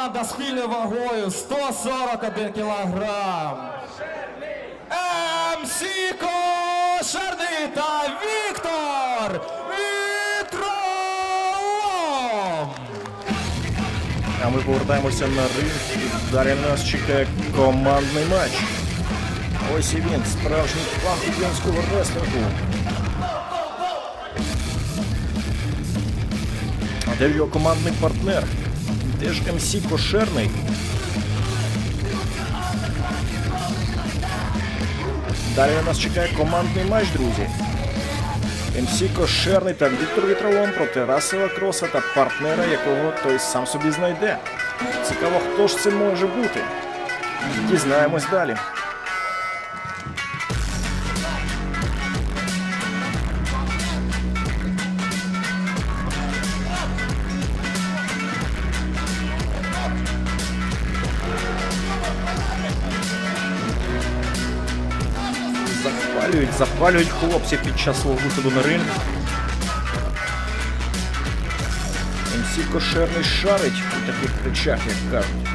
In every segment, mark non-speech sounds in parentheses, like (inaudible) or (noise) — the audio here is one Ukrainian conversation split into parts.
команда спільною вагою 141 кілограм. МС Кошерний та Віктор Вітром. А ми повертаємося на ринг. І далі нас чекає командний матч. Ось і він, справжній фан українського реслінгу. А де його командний партнер? Де ж МС Кошерний? Далі на нас чекає командний матч, друзі. МС Кошерний та Віктор Вітролон проти Расела Кроса та партнера, якого той сам собі знайде. Цікаво, хто ж це може бути. Дізнаємось далі. Запалюють, хлопці під час свого виходу на ринг. МС кошерний шарить у таких речах, як кажуть.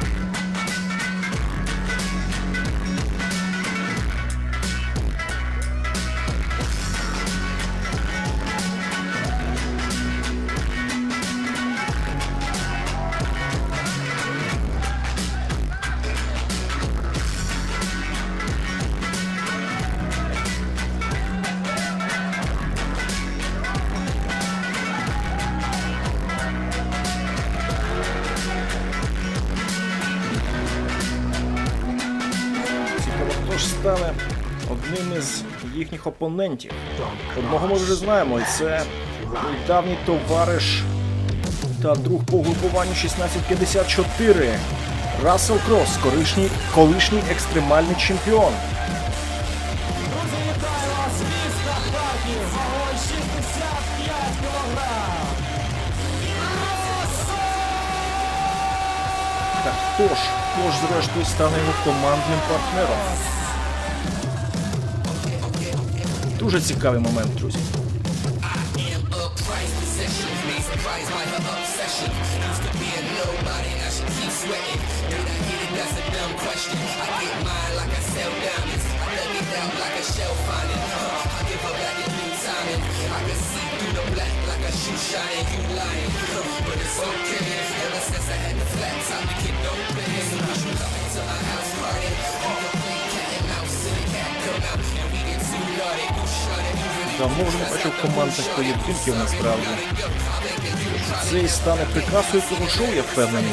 Їхніх опонентів. Одного ми вже знаємо, і це давній товариш та друг по групуванню 1654. Рассел Кросс, колишній, колишній екстремальний чемпіон. Друзі, вітаю вас! Міста Харків! Вагою 65 кілограм. Та хто ж, хто ж зрештою стане його командним партнером? Дуже цікавий момент, друзі. Давно вже не бачив командних поєдинків насправді. Це і стане прикрасою цього шоу, я впевнений.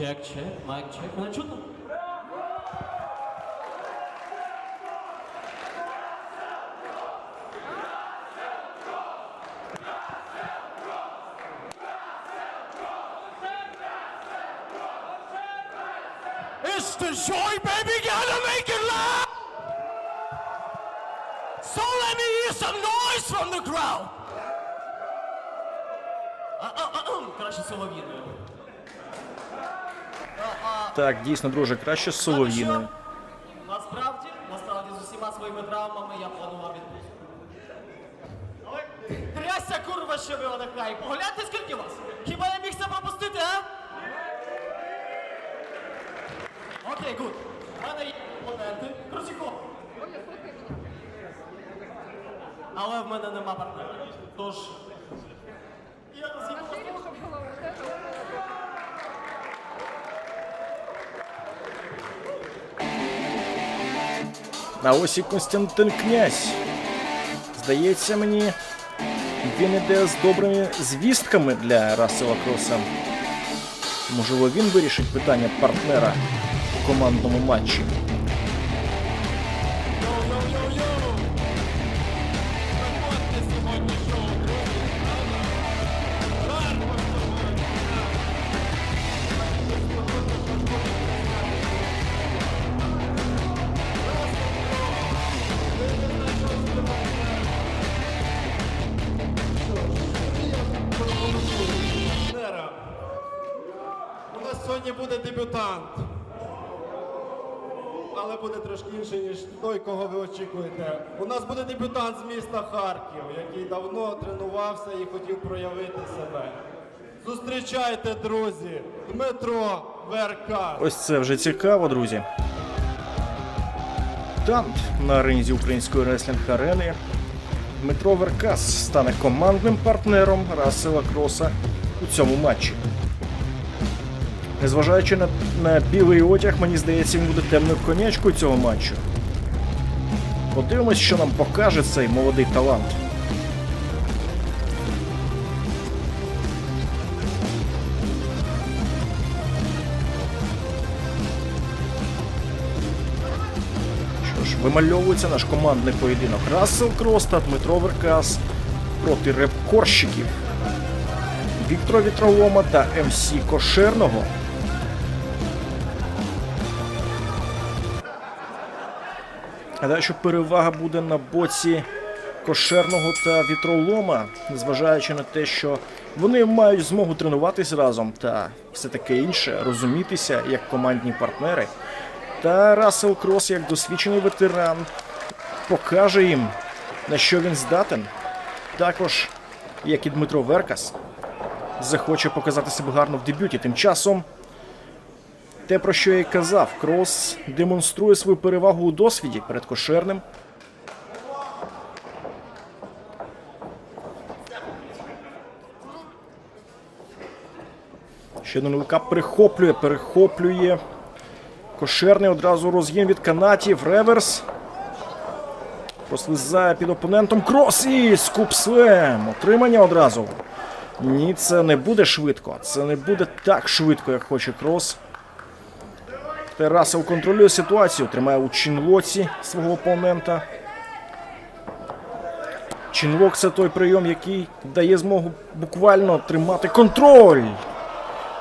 Чек, чек, майк, чек. Мене чутно? It's the joy, baby, gotta make it loud! So let me hear some noise from the crowd! Краще солов'їною. Так, дійсно, друже, краще з Солов'їною. Насправді, насправді з усіма своїми травмами я планував відпустку. Але трясся курва, що ви одихає. Погляньте, скільки вас? Хіба я міг це пропустити, а? Окей, гуд. У мене є опоненти. Крутіко. Але в мене нема партнера. Тож. Я. А ось і Константин Князь. Здається мені, він іде з добрими звістками для Рассела Кроса. Можливо, він вирішить питання партнера у командному матчі. Дебютант. Але буде трошки інший, ніж той, кого ви очікуєте. У нас буде дебютант з міста Харків, який давно тренувався і хотів проявити себе. Зустрічайте, друзі, Дмитро Верка. Ось це вже цікаво, друзі. Тант на ринзі української реслінг-арени. Дмитро Веркас стане командним партнером Рассела Кроса у цьому матчі. Незважаючи на, на білий одяг, мені здається, він буде темною конячкою цього матчу. Подивимось, що нам покаже цей молодий талант. Що ж, вимальовується наш командний поєдинок. Рассел Крос та Дмитро Веркас проти репкорщиків Віктора Вітролома та МС Кошерного. Гадаю, що перевага буде на боці кошерного та вітролома, незважаючи на те, що вони мають змогу тренуватись разом та все таке інше, розумітися як командні партнери. Та Рассел Крос, як досвідчений ветеран, покаже їм, на що він здатен. Також, як і Дмитро Веркас, захоче показати себе гарно в дебюті. Тим часом, те, про що я й казав, Крос демонструє свою перевагу у досвіді перед кошерним. Ще один лукап перехоплює. Кошерний одразу розгін від канатів. Реверс. Прослизає під опонентом. Крос і скупслем. Отримання одразу. Ні, це не буде швидко. Це не буде так швидко, як хоче крос. Терасов контролює ситуацію. Тримає у Чінлоці свого опонента. Чінлок це той прийом, який дає змогу буквально тримати контроль.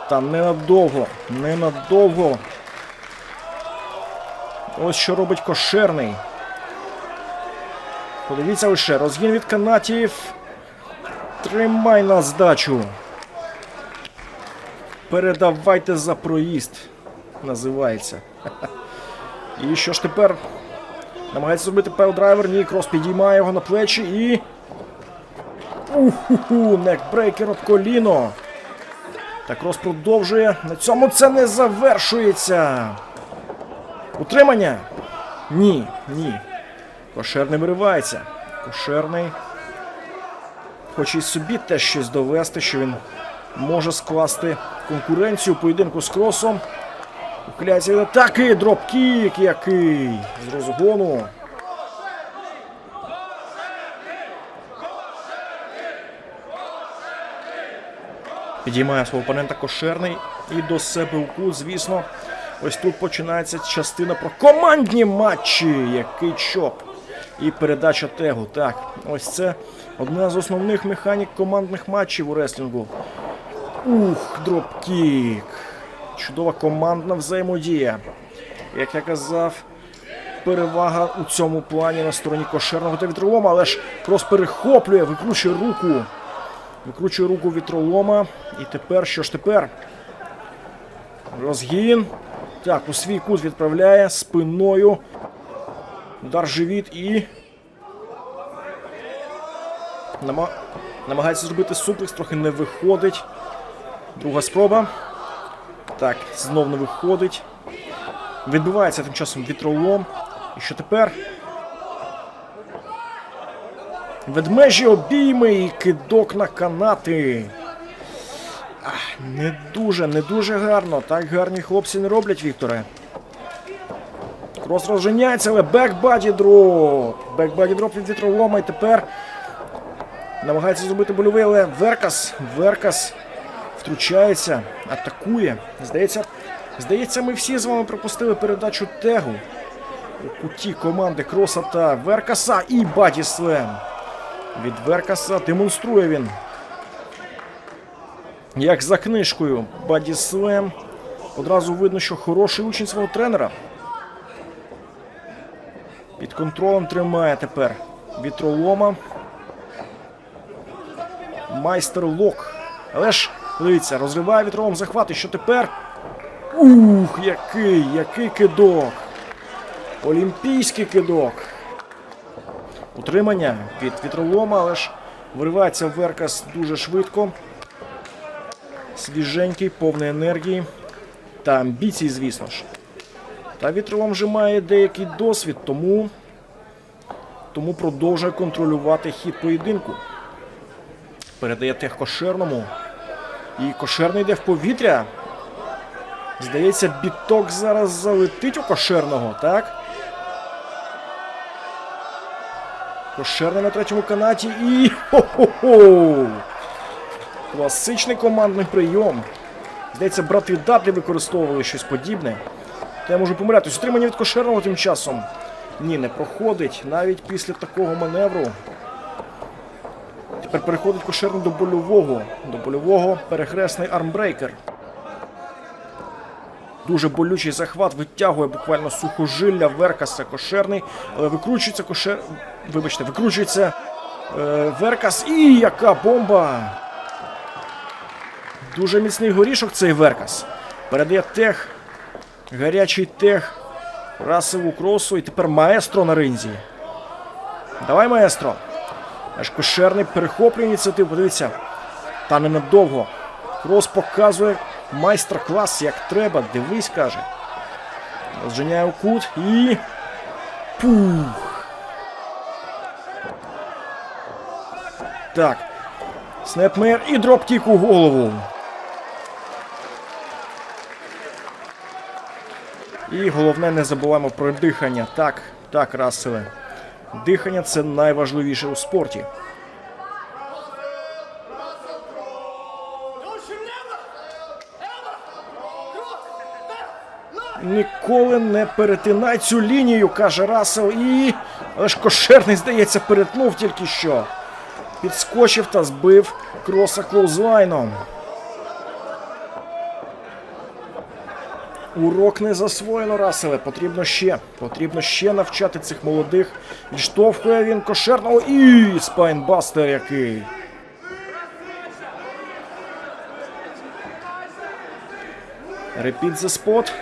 Та ненадовго. Ненадовго. Ось що робить кошерний. Подивіться лише, розгін від канатів. Тримай на здачу. Передавайте за проїзд. Називається. І що ж тепер? Намагається зробити пейлдрайвер. Ні, крос підіймає його на плечі і. Уху, некбрейкер об коліно. Так крос продовжує. На цьому це не завершується. Утримання? Ні, ні. Кошерний виривається. Кошерний. Хоче й собі теж щось довести, що він може скласти конкуренцію поєдинку з кросом. Від атаки, дропкік який. З розгону. Підіймає свого опонента кошерний і до себе у кут, звісно. Ось тут починається частина про командні матчі. Який чоп. І передача тегу. Так, ось це одна з основних механік командних матчів у реслінгу. Ух, дропкік. Чудова командна взаємодія. Як я казав, перевага у цьому плані на стороні кошерного та вітролома, але ж крос перехоплює, викручує руку. Викручує руку вітролома. І тепер що ж тепер? Розгін. Так, у свій кут відправляє спиною. Удар живіт і. Намагається зробити суплекс, трохи не виходить. Друга спроба. Так, знов не виходить. Відбивається тим часом вітролом. І що тепер? Ведмежі обійми і кидок на канати. Ах, не дуже, не дуже гарно. Так гарні хлопці не роблять, Вікторе. Крос розженяється, але бекбаді дроп. Бекбаді дроп від вітролома і тепер намагається зробити больовий, але Веркас. Веркас втручається, атакує. Здається, здається, ми всі з вами пропустили передачу тегу у куті команди Кроса та Веркаса і Баді Слем. Від Веркаса демонструє він. Як за книжкою Баді Слем. Одразу видно, що хороший учень свого тренера. Під контролем тримає тепер вітролома. Майстер лок. Але ж, дивіться, розриває вітролом захват. І що тепер? Ух, який, який кидок. Олімпійський кидок. Утримання від вітролома, але ж виривається Веркас дуже швидко. Свіженький, повний енергії та амбіцій, звісно ж. Та вітролом вже має деякий досвід, тому, тому продовжує контролювати хід поєдинку. Передає тех кошерному. І кошерний йде в повітря. Здається, біток зараз залетить у кошерного, так? Кошерний на третьому канаті і. Хо-хо-хо! Класичний командний прийом. Здається, брати Дадлі використовували щось подібне. Та я можу помилятися. Утримання від кошерного тим часом. Ні, не проходить. Навіть після такого маневру. Тепер переходить кошерний до больового. До больового перехресний армбрейкер. Дуже болючий захват, витягує буквально сухожилля Веркаса кошерний, але викручується кошер. Вибачте, викручується е, Веркас. І яка бомба! Дуже міцний горішок цей Веркас. Передає тех. Гарячий тех. Расову кросу. І тепер маестро на ринзі. Давай, маестро. Аж кошерний перехоплює ініціативу. Подивіться. Та ненадовго. Крос показує майстер-клас, як треба. Дивись, каже. Розженяє у кут і. Пух. Так. Снепмейр і дропкік у голову. І головне, не забуваємо про дихання. Так, так, Расселе. Дихання це найважливіше у спорті. Ніколи не перетинай цю лінію, каже Рассел. І. Але ж кошерний, здається, перетнув тільки що. Підскочив та збив кроса клоузлайном. Урок не засвоєно, Раселе. Потрібно ще. Потрібно ще навчати цих молодих. Відштовхує він кошерного і спайнбастер який. Repeat the spot.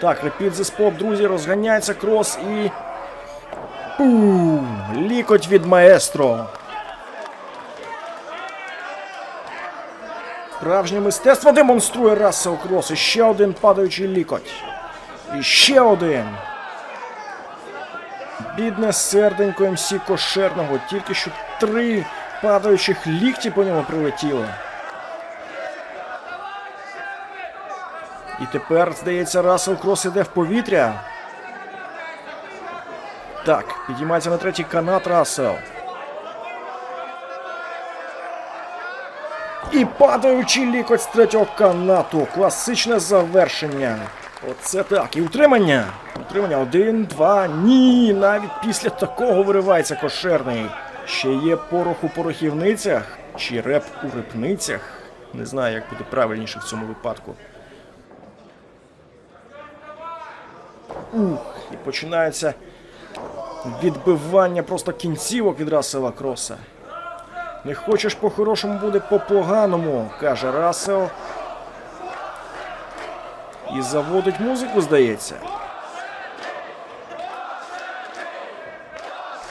Так, repeat the spot, друзі, розганяється крос і. Пум! Лікоть від маестро. Справжнє мистецтво демонструє Рассел Крос. І ще один падаючий лікоть. І ще один. Бідне серденько МС Кошерного. Тільки що три падаючих лікті по ньому прилетіло. І тепер, здається, Рассел Крос іде в повітря. Так, підіймається на третій канат Рассел. І падаючий лікоть з третього канату. Класичне завершення. Оце так. І утримання. Утримання. Один, два. Ні. Навіть після такого виривається кошерний. Ще є порох у порохівницях чи реп у репницях. Не знаю, як буде правильніше в цьому випадку. Ух, і починається відбивання просто кінцівок від Рассела Кроса. Не хочеш по-хорошому буде по-поганому, каже Рассел. І заводить музику, здається.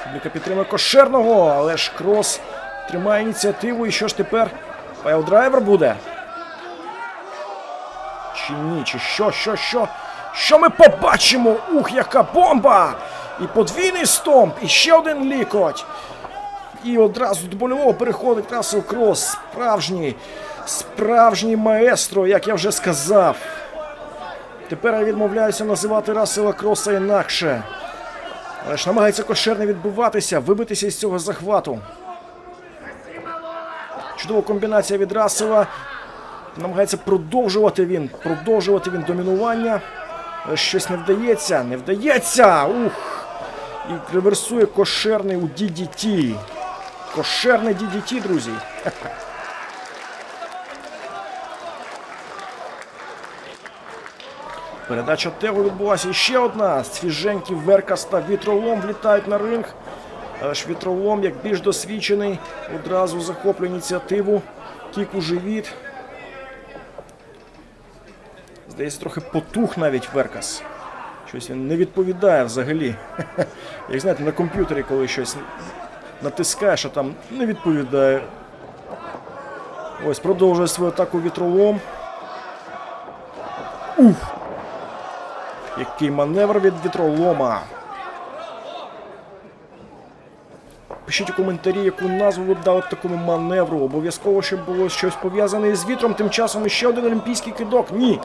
Публіка підтримує кошерного, але ж крос тримає ініціативу. І що ж тепер? Пайл-драйвер буде? Чи ні? Чи що, що, що? Що ми побачимо? Ух, яка бомба! І подвійний стомп, і ще один лікоть. І одразу до больового переходить Рассел Крос. Справжній, справжній маестро, як я вже сказав. Тепер я відмовляюся називати Рассела Кроса інакше. Але ж намагається кошерне відбуватися, вибитися із цього захвату. Чудова комбінація від Рассела. Намагається продовжувати він, продовжувати він домінування. Щось не вдається, не вдається! Ух! І реверсує кошерний у DDT. Кошерне DDT, друзі. Передача Тегу відбулася ще одна. Свіженький Веркас та вітролом влітають на ринг. Але ж вітролом, як більш досвідчений, одразу захоплює ініціативу. Кік у живіт. Здається, трохи потух навіть Веркас. Щось він не відповідає взагалі. (laughs) Як знаєте, на комп'ютері, коли щось натискаєш, а там не відповідає. Ось продовжує свою атаку вітролом. Ух! Який маневр від вітролома. Пишіть у коментарі, яку назву ви б дали такому маневру. Обов'язково, щоб було щось пов'язане з вітром. Тим часом ще один олімпійський кидок. Ні.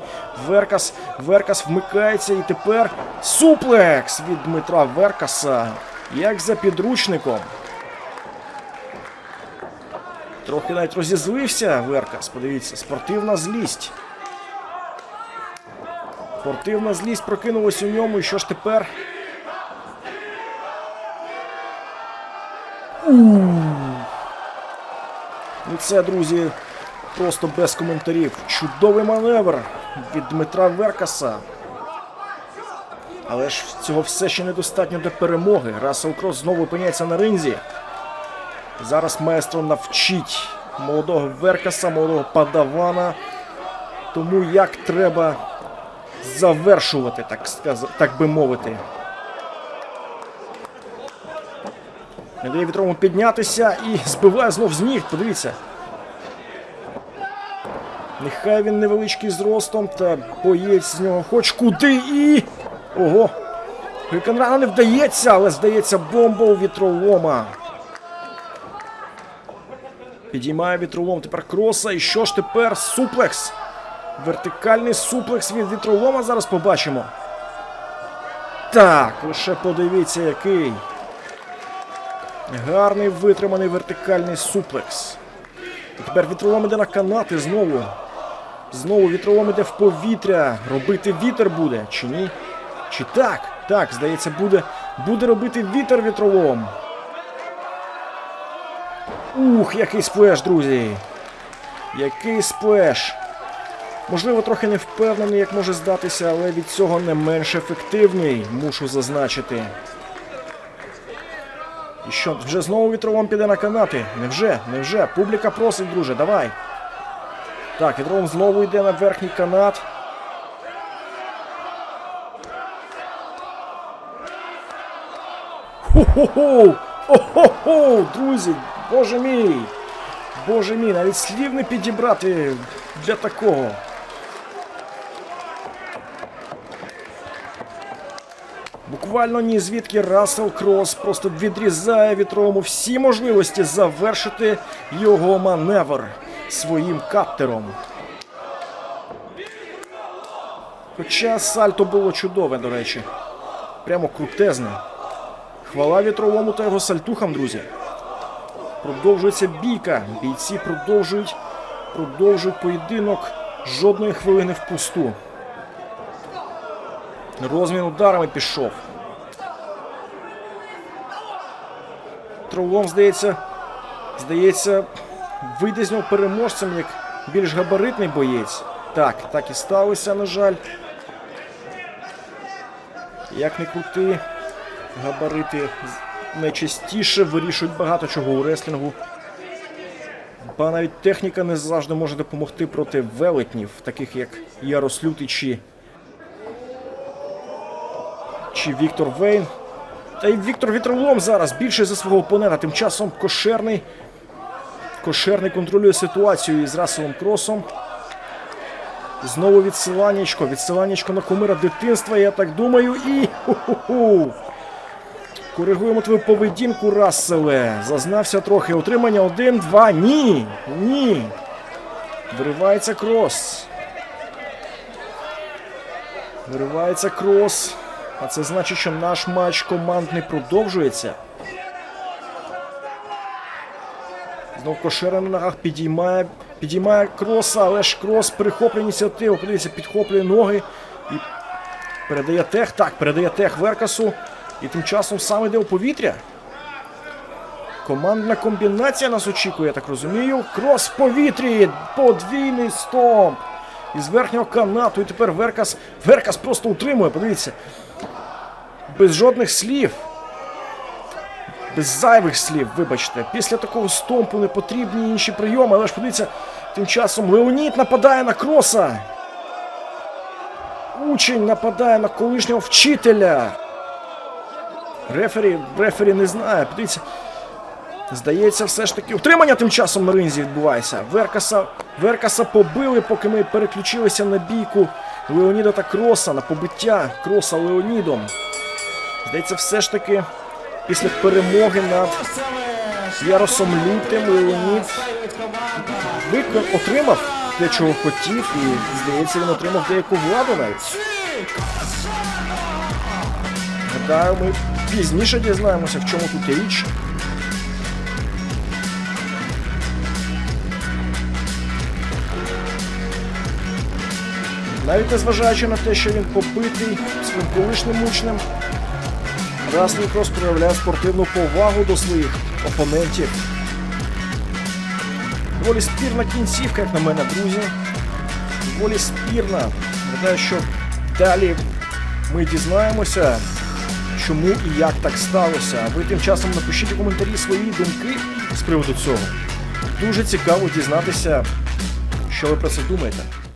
Веркас, Веркас вмикається і тепер суплекс від Дмитра Веркаса. Як за підручником. Трохи навіть розізлився Веркас. Подивіться, спортивна злість. Спортивна злість прокинулась у ньому. І що ж тепер? Ну це, друзі, просто без коментарів. Чудовий маневр від Дмитра Веркаса. Але ж цього все ще недостатньо для перемоги. Рассел Кросс знову опиняється на ринзі. Зараз маестро навчить молодого Веркаса, молодого падавана. Тому як треба завершувати, так, сказ... так би мовити. Не дає вітрому піднятися і збиває знов з ніг. Подивіться. Нехай він невеличкий зростом, та боєць з нього хоч куди і. Ого! Хюкенрана не вдається, але здається, бомба у вітролома. Підіймає вітролом тепер кроса. І що ж тепер? Суплекс. Вертикальний суплекс від вітролома зараз побачимо. Так, лише подивіться, який. Гарний витриманий вертикальний суплекс. І тепер вітролом іде на канати знову. Знову вітролом іде в повітря. Робити вітер буде, чи ні? Чи так? Так, здається, буде, буде робити вітер вітролом. Ух, який сплеш, друзі. Який сплеш. Можливо, трохи не впевнений, як може здатися, але від цього не менш ефективний, мушу зазначити. І що, вже знову вітролом піде на канати? Невже? Невже? Публіка просить, друже, давай. Так, вітролом знову йде на верхній канат. Хо-хо-хо! О-хо-хо! Друзі! Боже мій! Боже мій, навіть слів не підібрати для такого. Буквально ні звідки Рассел Кросс просто відрізає вітрому всі можливості завершити його маневр своїм каптером. Хоча сальто було чудове, до речі. Прямо крутезне. Хвала вітровому та його сальтухам, друзі. Продовжується бійка. Бійці продовжують, продовжують поєдинок жодної хвилини впусту. Розмін ударами пішов. Тролом, здається, здається, вийде з нього переможцем як більш габаритний боєць. Так, так і сталося, на жаль. Як не крути, габарити найчастіше вирішують багато чого у реслінгу. Ба навіть техніка не завжди може допомогти проти велетнів, таких як Ярос Лютий чи Віктор Вейн. Та й Віктор Вітролом зараз більше за свого опонента. Тим часом кошерний. Кошерний контролює ситуацію із Расселом Кросом. Знову відсиланнячко. Відсиланнячко на кумира дитинства, я так думаю. І. Ху-ху-ху. Коригуємо твою поведінку, Расселе. Зазнався трохи. Отримання 1-2. Ні. Ні. Виривається крос. Виривається крос. А це значить, що наш матч командний продовжується. Знов кошера на ногах підіймає, підіймає кроса, але ж крос перехоплює ініціативу. Подивіться, підхоплює ноги і передає тех. Так, передає тех Веркасу. І тим часом сам йде у повітря. Командна комбінація нас очікує, я так розумію. Крос в повітрі. Подвійний стомп. Із верхнього канату. І тепер Веркас. Веркас просто утримує, подивіться. Без жодних слів. Без зайвих слів, вибачте. Після такого стомпу не потрібні інші прийоми, але ж подивіться, тим часом Леонід нападає на кроса. Учень нападає на колишнього вчителя. Рефері, рефері не знає. Подивіться. Здається, все ж таки. Утримання тим часом на ринзі відбувається. Веркаса, Веркаса побили, поки ми переключилися на бійку Леоніда та Кроса, на побиття Кроса Леонідом. Здається, все ж таки після перемоги над Яросом Лютим Леонід викон отримав те, чого хотів, і здається, він отримав деяку владу навіть. Гадаю, ми пізніше дізнаємося, в чому тут річ. Навіть незважаючи на те, що він побитий своїм колишнім учнем, Раслін Крос проявляє спортивну повагу до своїх опонентів. Доволі спірна кінцівка, як на мене, друзі. Доволі спірна. Гадаю, що далі ми дізнаємося, чому і як так сталося. А ви тим часом напишіть у коментарі свої думки з приводу цього. Дуже цікаво дізнатися, що ви про це думаєте.